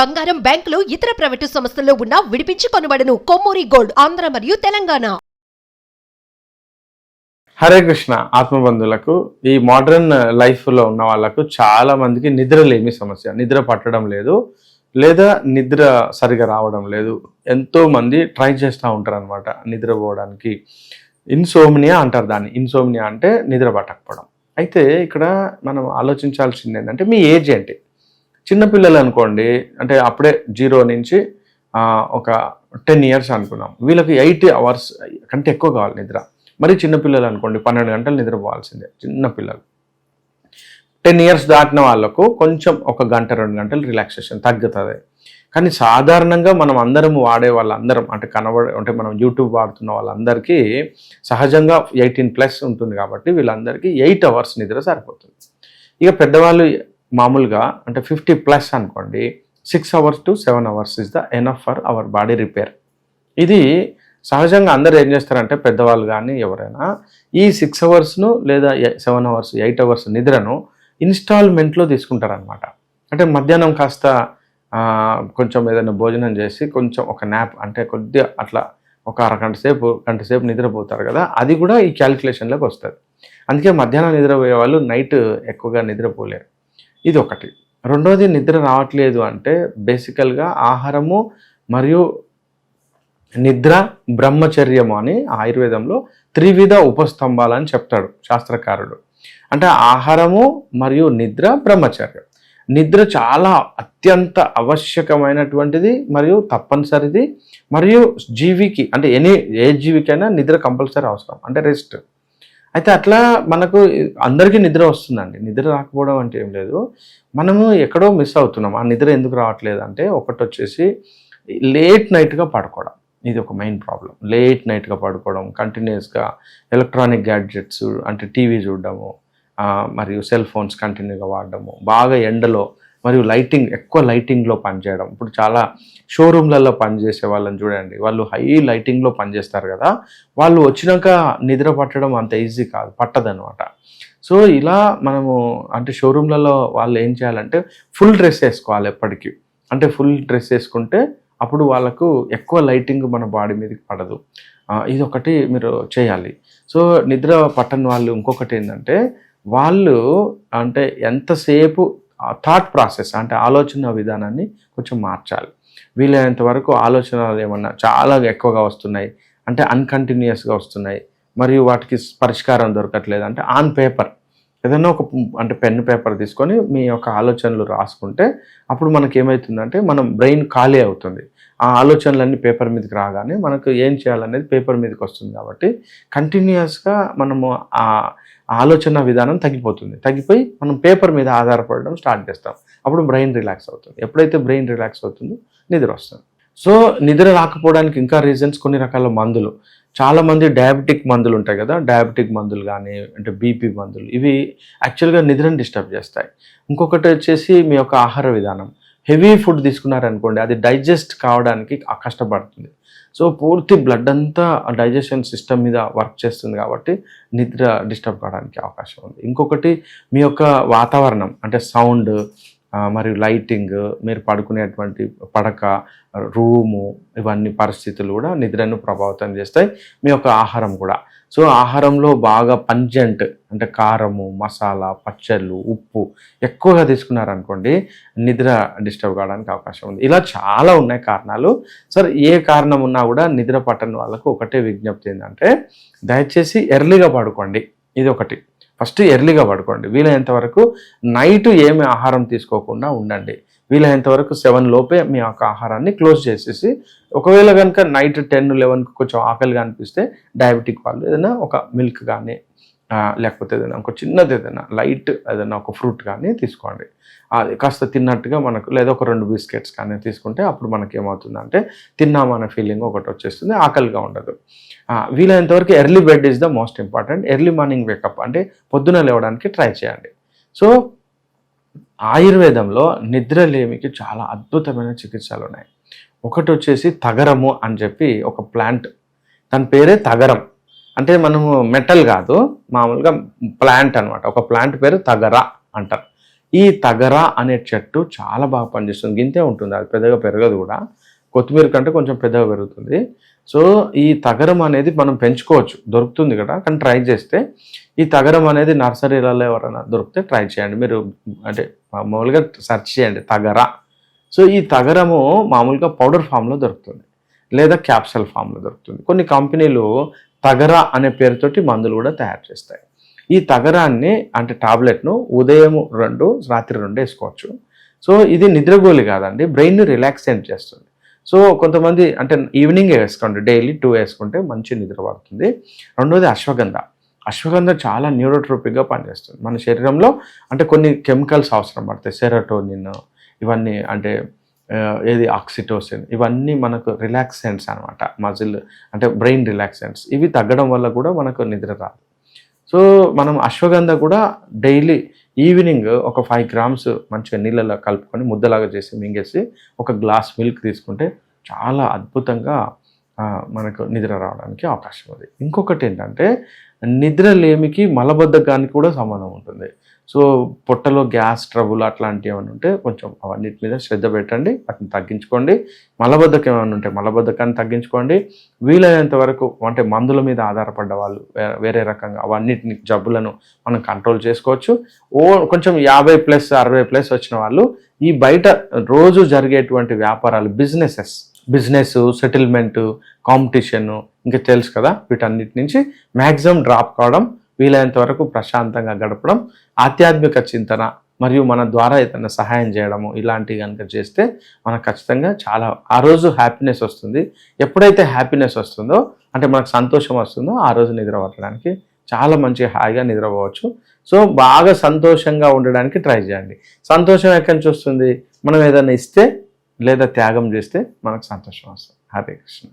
బంగారం బ్యాంకులు ఇతర ప్రైవేటు సంస్థల్లో ఉన్న విడిపించి కొనబడను. కొమ్మూరి గోల్డ్ ఆంధ్ర మరియు తెలంగాణ. హరే కృష్ణ ఆత్మబంధులకు ఈ మోడర్న్ లైఫ్లో ఉన్న వాళ్ళకు చాలా మందికి నిద్రలేమి సమస్య. నిద్ర పట్టడం లేదు లేదా నిద్ర సరిగా రావడం లేదు. ఎంతో మంది ట్రై చేస్తూ ఉంటారు అనమాట నిద్రపోవడానికి. ఇన్సోమినియా అంటారు దాన్ని. ఇన్సోమినియా అంటే నిద్ర పట్టకపోవడం. అయితే ఇక్కడ మనం ఆలోచించాల్సింది ఏంటంటే మీ ఏజ్ ఏంటి? చిన్నపిల్లలు అనుకోండి అంటే అప్పుడే జీరో నుంచి ఒక టెన్ ఇయర్స్ అనుకున్నాం. వీళ్ళకి ఎయిట్ అవర్స్ కంటే ఎక్కువ కావాలి నిద్ర. మరి చిన్నపిల్లలు అనుకోండి పన్నెండు గంటలు నిద్రపోవాల్సిందే పోవాల్సిందే చిన్నపిల్లలు టెన్ ఇయర్స్ దాటిన వాళ్ళకు కొంచెం ఒక గంట రెండు గంటలు రిలాక్సేషన్ తగ్గుతుంది. కానీ సాధారణంగా మనం అందరం వాడే వాళ్ళందరం అంటే కనబడ అంటే మనం యూట్యూబ్ వాడుతున్న వాళ్ళందరికీ సహజంగా ఎయిటీన్ ప్లస్ ఉంటుంది కాబట్టి వీళ్ళందరికీ ఎయిట్ అవర్స్ నిద్ర సరిపోతుంది. ఇక పెద్దవాళ్ళు మామూలుగా అంటే ఫిఫ్టీ ప్లస్ అనుకోండి six hours to seven hours is the enough for our body repair ఇది సహజంగా అందరు ఏం చేస్తారంటే పెద్దవాళ్ళు కానీ ఎవరైనా ఈ సిక్స్ అవర్స్ను లేదా సెవెన్ అవర్స్ ఎయిట్ అవర్స్ నిద్రను ఇన్స్టాల్మెంట్లో తీసుకుంటారనమాట అంటే మధ్యాహ్నం కాస్త కొంచెం ఏదైనా భోజనం చేసి కొంచెం ఒక న్యాప్ అంటే కొద్దిగా అట్లా ఒక అరగంట సేపు గంట సేపు నిద్రపోతారు కదా అది కూడా ఈ క్యాలిక్యులేషన్లోకి వస్తుంది. అందుకే మధ్యాహ్నం నిద్రపోయే వాళ్ళు నైట్ ఎక్కువగా నిద్రపోలేరు. ఇది ఒకటి రెండోది నిద్ర రావట్లేదు అంటే బేసికల్గా ఆహారము మరియు నిద్ర బ్రహ్మచర్యము అని ఆయుర్వేదంలో త్రివిధ ఉపస్తంభాలని చెప్తాడు శాస్త్రకారుడు. అంటే ఆహారము మరియు నిద్ర బ్రహ్మచర్యం. నిద్ర చాలా అత్యంత ఆవశ్యకమైనటువంటిది మరియు తప్పనిసరిది. మరియు జీవికి అంటే ఎనీ ఏ జీవికైనా నిద్ర కంపల్సరీ అవసరం. అంటే రెస్ట్. అయితే అట్లా మనకు అందరికీ నిద్ర వస్తుందండి. నిద్ర రాకపోవడం అంటే ఏం లేదు. మనము ఎక్కడో మిస్ అవుతున్నాం. ఆ నిద్ర ఎందుకు రావట్లేదు అంటే ఒకటి వచ్చేసి లేట్ నైట్గా పడుకోవడం. ఇది ఒక మెయిన్ ప్రాబ్లం లేట్ నైట్గా పడుకోవడం కంటిన్యూస్గా ఎలక్ట్రానిక్ గ్యాడ్జెట్స్ అంటే టీవీ చూడడము మరియు సెల్ ఫోన్స్ కంటిన్యూగా వాడడము బాగా ఎండలో మరియు లైటింగ్ ఎక్కువ లైటింగ్లో పనిచేయడం. ఇప్పుడు చాలా షోరూమ్లలో పనిచేసే వాళ్ళని చూడండి. వాళ్ళు హై లైటింగ్లో పనిచేస్తారు కదా. వాళ్ళు వచ్చినాక నిద్ర పట్టడం అంత ఈజీ కాదు పట్టదనమాట సో ఇలా మనము అంటే షోరూమ్లలో వాళ్ళు ఏం చేయాలంటే ఫుల్ డ్రెస్ వేసుకోవాలి ఎప్పటికీ. అంటే ఫుల్ డ్రెస్ వేసుకుంటే అప్పుడు వాళ్ళకు ఎక్కువ లైటింగ్ మన బాడీ మీదకి పడదు. ఇది ఒకటి మీరు చేయాలి. సో నిద్ర పట్టని వాళ్ళు ఇంకొకటి ఏంటంటే వాళ్ళు అంటే ఎంతసేపు థాట్ ప్రాసెస్ అంటే ఆలోచన విధానాన్ని కొంచెం మార్చాలి. వీలైనంత వరకు ఆలోచనలు ఏమన్నా చాలా ఎక్కువగా వస్తున్నాయి. అంటే అన్కంటిన్యూస్గా వస్తున్నాయి. మరియు వాటికి పరిష్కారం దొరకట్లేదు. అంటే ఆన్ పేపర్ ఏదైనా ఒక అంటే పెన్ పేపర్ తీసుకొని మీ యొక్క ఆలోచనలు రాసుకుంటే అప్పుడు మనకి ఏమవుతుందంటే మనం బ్రెయిన్ ఖాళీ అవుతుంది. ఆ ఆలోచనలన్నీ పేపర్ మీదకి రాగానే మనకు ఏం చేయాలనేది పేపర్ మీదకి వస్తుంది కాబట్టి కంటిన్యూస్గా మనము ఆ ఆలోచన విధానం తగ్గిపోతుంది. తగ్గిపోయి మనం పేపర్ మీద ఆధారపడడం స్టార్ట్ చేస్తాం. అప్పుడు బ్రెయిన్ రిలాక్స్ అవుతుంది. ఎప్పుడైతే బ్రెయిన్ రిలాక్స్ అవుతుందో నిద్ర వస్తుంది. సో నిద్ర రాకపోవడానికి ఇంకా రీజన్స్ కొన్ని రకాల మందులు. చాలామంది డయాబెటిక్ మందులు ఉంటాయి కదా డయాబెటిక్ మందులు కానీ అంటే బీపీ మందులు ఇవి యాక్చువల్గా నిద్రను డిస్టర్బ్ చేస్తాయి. ఇంకొకటి వచ్చేసి మీ యొక్క ఆహార విధానం. హెవీ ఫుడ్ తీసుకున్నారనుకోండి అది డైజెస్ట్ కావడానికి కష్టపడుతుంది. సో పూర్తి బ్లడ్ అంతా డైజెషన్ సిస్టమ్ మీద వర్క్ చేస్తుంది కాబట్టి నిద్ర డిస్టర్బ్ కావడానికి అవకాశం ఉంది. ఇంకొకటి మీ యొక్క వాతావరణం అంటే సౌండ్ మరియు లైటింగ్ మీరు పడుకునేటువంటి పడక రూము ఇవన్నీ పరిస్థితులు కూడా నిద్రను ప్రభావితం చేస్తాయి. మీ యొక్క ఆహారం కూడా. సో ఆహారంలో బాగా పంజెంట్ అంటే కారము మసాలా పచ్చళ్ళు ఉప్పు ఎక్కువగా తీసుకున్నారనుకోండి నిద్ర డిస్టర్బ్ కావడానికి అవకాశం ఉంది. ఇలా చాలా ఉన్నాయి కారణాలు. సార్ ఏ కారణం ఉన్నా కూడా నిద్ర పట్టని వాళ్ళకు ఒకటే విజ్ఞప్తి ఏంటంటే దయచేసి ఎర్లీగా పడుకోండి. ఇది ఒకటి. ఫస్ట్ ఎర్లీగా పడుకోండి. వీలైనంత వరకు నైట్ ఏమి ఆహారం తీసుకోకుండా ఉండండి. వీలైనంత వరకు సెవెన్ లోపే మీ యొక్క ఆహారాన్ని క్లోజ్ చేసేసి ఒకవేళ కనుక నైట్ టెన్ లెవెన్కి కొంచెం ఆకలిగా అనిపిస్తే డయాబెటిక్ వాళ్ళు ఏదైనా ఒక మిల్క్ కానీ లేకపోతే ఏదైనా ఒక చిన్నది ఏదైనా లైట్ ఏదైనా ఒక ఫ్రూట్ కానీ తీసుకోండి. అది కాస్త తిన్నట్టుగా మనకు లేదా ఒక రెండు బిస్కెట్స్ కానీ తీసుకుంటే అప్పుడు మనకి ఏమవుతుందంటే తిన్నామనే ఫీలింగ్ ఒకటి వచ్చేస్తుంది ఆకలిగా ఉండదు. వీలైనంతవరకు early bed is the most important early morning wake up అంటే పొద్దున లేవడానికి ట్రై చేయండి. సో ఆయుర్వేదంలో నిద్రలేమికి చాలా అద్భుతమైన చికిత్సలు ఉన్నాయి ఒకటి వచ్చేసి తగరము అని చెప్పి ఒక ప్లాంట్ దాని పేరే తగరం. అంటే మనము మెటల్ కాదు మామూలుగా ప్లాంట్ అన్నమాట. ఒక ప్లాంట్ పేరు తగర అంటారు. ఈ తగర అనే చెట్టు చాలా బాగా పనిచేస్తుంది. గింతే ఉంటుంది అది పెద్దగా పెరగదు కూడా. కొత్తిమీర కంటే కొంచెం పెద్దగా పెరుగుతుంది. సో ఈ తగరం అనేది మనం పెంచుకోవచ్చు. దొరుకుతుంది కదా కానీ ట్రై చేస్తే. ఈ తగరం అనేది నర్సరీలలో ఎవరైనా దొరికితే ట్రై చేయండి. మీరు అంటే మామూలుగా సెర్చ్ చేయండి తగర. సో ఈ తగరము మామూలుగా పౌడర్ ఫామ్లో దొరుకుతుంది. లేదా క్యాప్సల్ ఫామ్లో దొరుకుతుంది. కొన్ని కంపెనీలు తగర అనే పేరుతోటి మందులు కూడా తయారు చేస్తాయి. ఈ తగరాన్ని అంటే టాబ్లెట్ను ఉదయం రెండు రాత్రి రెండు వేసుకోవచ్చు. సో ఇది నిద్రగోలి కాదండి బ్రెయిన్ రిలాక్సేట్ చేస్తుంది. సో కొంతమంది అంటే ఈవినింగ్ వేసుకోండి డైలీ టూ వేసుకుంటే మంచి నిద్ర పడుతుంది. రెండోది అశ్వగంధ. అశ్వగంధ చాలా న్యూరోట్రోపిక్గా పనిచేస్తుంది. మన శరీరంలో అంటే కొన్ని కెమికల్స్ అవసరం పడతాయి సెరటోనిన్ ఇవన్నీ అంటే Uh, ఏది ఆక్సిటోసిన్ ఇవన్నీ మనకు రిలాక్సెంట్స్ అనమాట మజిల్ అంటే బ్రెయిన్ రిలాక్సెంట్స్. ఇవి తగ్గడం వల్ల కూడా మనకు నిద్ర రాదు. సో మనం అశ్వగంధ కూడా డైలీ ఈవినింగ్ ఒక ఫైవ్ గ్రామ్స్ మంచిగా నీళ్ళలో కలుపుకొని ముద్దలాగా చేసి మింగేసి ఒక గ్లాస్ మిల్క్ తీసుకుంటే చాలా అద్భుతంగా మనకు నిద్ర రావడానికి అవకాశం ఉంది. ఇంకొకటి ఏంటంటే నిద్ర లేమికి మలబద్ధకానికి కూడా సంబంధం ఉంటుంది. సో పొట్టలో గ్యాస్ ట్రబుల్ అట్లాంటివి ఏమైనా ఉంటే కొంచెం అవన్నిటి మీద శ్రద్ధ పెట్టండి వాటిని తగ్గించుకోండి. మలబద్ధకం ఏమైనా ఉంటే మలబద్ధకాన్ని తగ్గించుకోండి. వీలైనంత వరకు అంటే మందుల మీద ఆధారపడ్డ వాళ్ళు వేరే రకంగా అవన్నిటిని జబ్బులను మనం కంట్రోల్ చేసుకోవచ్చు. ఓ కొంచెం యాభై ప్లస్ అరవై ప్లస్ వచ్చిన వాళ్ళు ఈ బయట రోజు జరిగేటువంటి వ్యాపారాలు బిజినెసెస్ బిజినెస్ సెటిల్మెంట్ కాంపిటీషన్ ఇంకా తెలుసు కదా? వీటన్నిటి నుంచి మ్యాక్సిమం డ్రాప్ కావడం వీలైనంత వరకు ప్రశాంతంగా గడపడం ఆధ్యాత్మిక చింతన మరియు మన ద్వారా ఏదైనా సహాయం చేయడము ఇలాంటివి కనుక చేస్తే మనకు ఖచ్చితంగా చాలా ఆ రోజు హ్యాపీనెస్ వస్తుంది. ఎప్పుడైతే హ్యాపీనెస్ వస్తుందో అంటే మనకు సంతోషం వస్తుందో ఆ రోజు నిద్ర పట్టడానికి చాలా మంచి హాయిగా నిద్రపోవచ్చు. సో బాగా సంతోషంగా ఉండడానికి ట్రై చేయండి. సంతోషం ఎక్కడి నుంచి వస్తుంది? మనం ఏదైనా ఇస్తే లేదా త్యాగం చేస్తే మనకు సంతోషం వస్తుంది. హరే కృష్ణ.